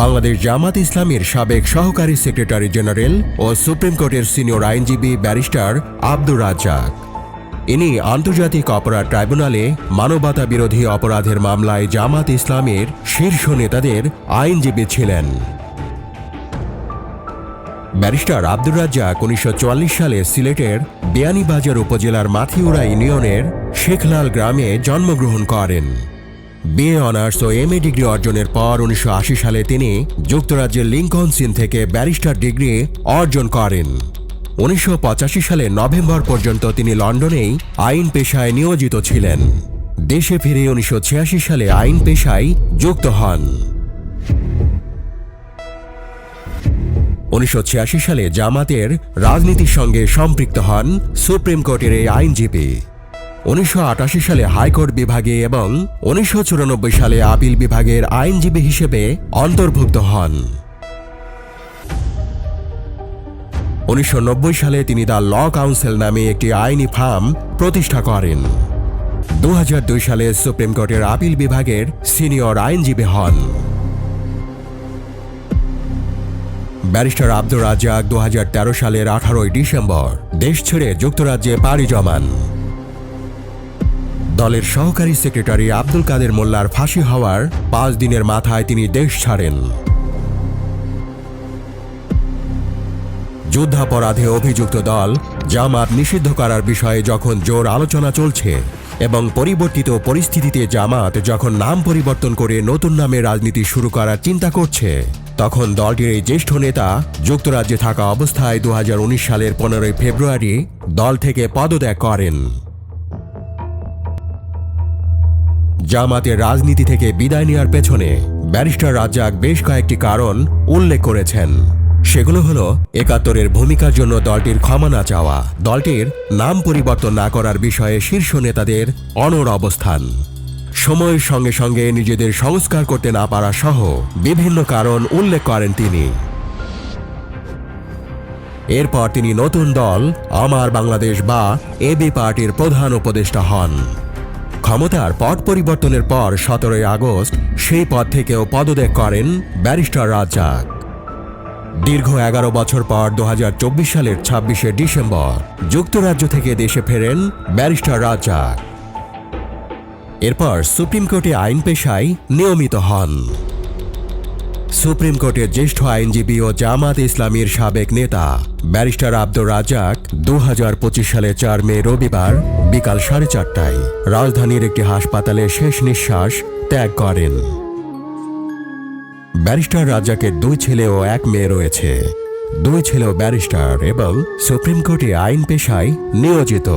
বাংলাদেশ জামাত ইসলামের সাবেক সহকারী সেক্রেটারি জেনারেল ও সুপ্রিম কোর্টের সিনিয়র আইনজীবী ব্যারিস্টার আব্দুর রাজ্জাক। ইনি আন্তর্জাতিক অপরাধ ট্রাইব্যুনালে মানবতা বিরোধী অপরাধের মামলায় জামাত ইসলামের শীর্ষ নেতাদের আইনজীবী ছিলেন। ব্যারিস্টার আব্দুর রাজ্জাক উনিশশো চুয়াল্লিশ সালে সিলেটের বিয়ানীবাজার উপজেলার মাথিউরা ইউনিয়নের শেখলাল গ্রামে জন্মগ্রহণ করেন। বিএ অনার্স ও এম ডিগ্রি অর্জনের পর উনিশশো আশি সালে তিনি যুক্তরাজ্যের লিঙ্কনসিন থেকে ব্যারিস্টার ডিগ্রি অর্জন করেন। উনিশশো পঁচাশি সালে নভেম্বর পর্যন্ত তিনি লন্ডনেই আইন পেশায় নিয়োজিত ছিলেন। দেশে ফিরে উনিশশো ছিয়াশি সালে আইন পেশায় যুক্ত হন। উনিশশো ছিয়াশি সালে জামাতের রাজনীতির সঙ্গে সম্পৃক্ত হন সুপ্রিম কোর্টের এই আইনজীবী। উনিশশো আটাশি সালে হাইকোর্ট বিভাগে এবং উনিশশো চুরানব্বই সালে আপিল বিভাগের আইনজীবী হিসেবে অন্তর্ভুক্ত হন। উনিশশো নব্বই সালে তিনি দ্য ল কাউন্সিল নামে একটি আইনি ফার্ম প্রতিষ্ঠা করেন। দু হাজার দুই সালে সুপ্রিম কোর্টের আপিল বিভাগের সিনিয়র আইনজীবী হন। ব্যারিস্টার আব্দুর রাজ্জাক দু হাজার তেরো সালের আঠারোই ডিসেম্বর দেশ ছেড়ে যুক্তরাজ্যে পাড়ি জমান। দলের সহকারী সেক্রেটারি আব্দুল কাদের মোল্লার ফাঁসি হওয়ার পাঁচ দিনের মাথায় তিনি দেশ ছাড়েন। যুদ্ধাপরাধে অভিযুক্ত দল জামাত নিষিদ্ধ করার বিষয়ে যখন জোর আলোচনা চলছে এবং পরিবর্তিত পরিস্থিতিতে জামাত যখন নাম পরিবর্তন করে নতুন নামে রাজনীতি শুরু করার চিন্তা করছে, তখন দলটির এই জ্যেষ্ঠ নেতা যুক্তরাজ্যে থাকা অবস্থায় দু হাজার উনিশ সালের পনেরোই ফেব্রুয়ারি দল থেকে পদত্যাগ করেন। জামাতের রাজনীতি থেকে বিদায় নেওয়ার পেছনে ব্যারিস্টার রাজ্জাক বেশ কয়েকটি কারণ উল্লেখ করেছেন। সেগুলো হলো, একাত্তরের ভূমিকার জন্য দলটির ক্ষমা না চাওয়া, দলটির নাম পরিবর্তন না করার বিষয়ে শীর্ষ নেতাদের অনর অবস্থান। সময়ের সঙ্গে সঙ্গে নিজেদের সংস্কার করতে না পারা সহ বিভিন্ন কারণ উল্লেখ করেন তিনি। এরপর তিনি নতুন দল, আমার বাংলাদেশ বা এবি পার্টির প্রধান উপদেষ্টা হন। ক্ষমতার পট পরিবর্তনের পর সতেরোই আগস্ট সেই পদ থেকেও পদত্যাগ করেন ব্যারিস্টার রাজাক দীর্ঘ এগারো বছর পর দু হাজার চব্বিশ সালের ছাব্বিশে ডিসেম্বর যুক্তরাজ্য থেকে দেশে ফেরেন ব্যারিস্টার রাজাক এরপর সুপ্রিম কোর্টে আইন পেশায় নিয়মিত হন। সুপ্রিম কোর্টের জ্যেষ্ঠ আইনজীবী ও জামাত ইসলামীর সাবেক নেতা, ব্যারিস্টার আব্দুর রাজ্জাক দু সালে চার মে রবিবার বিকাল সাড়ে চারটায় রাজধানীর একটি হাসপাতালে শেষ নিঃশ্বাস ত্যাগ করেন। ব্যারিস্টার রাজ্জাকের দুই ছেলে ও এক মেয়ে রয়েছে। দুই ছেলেও ব্যারিস্টার এবং সুপ্রিম কোর্টে আইন পেশায় নিয়োজিত।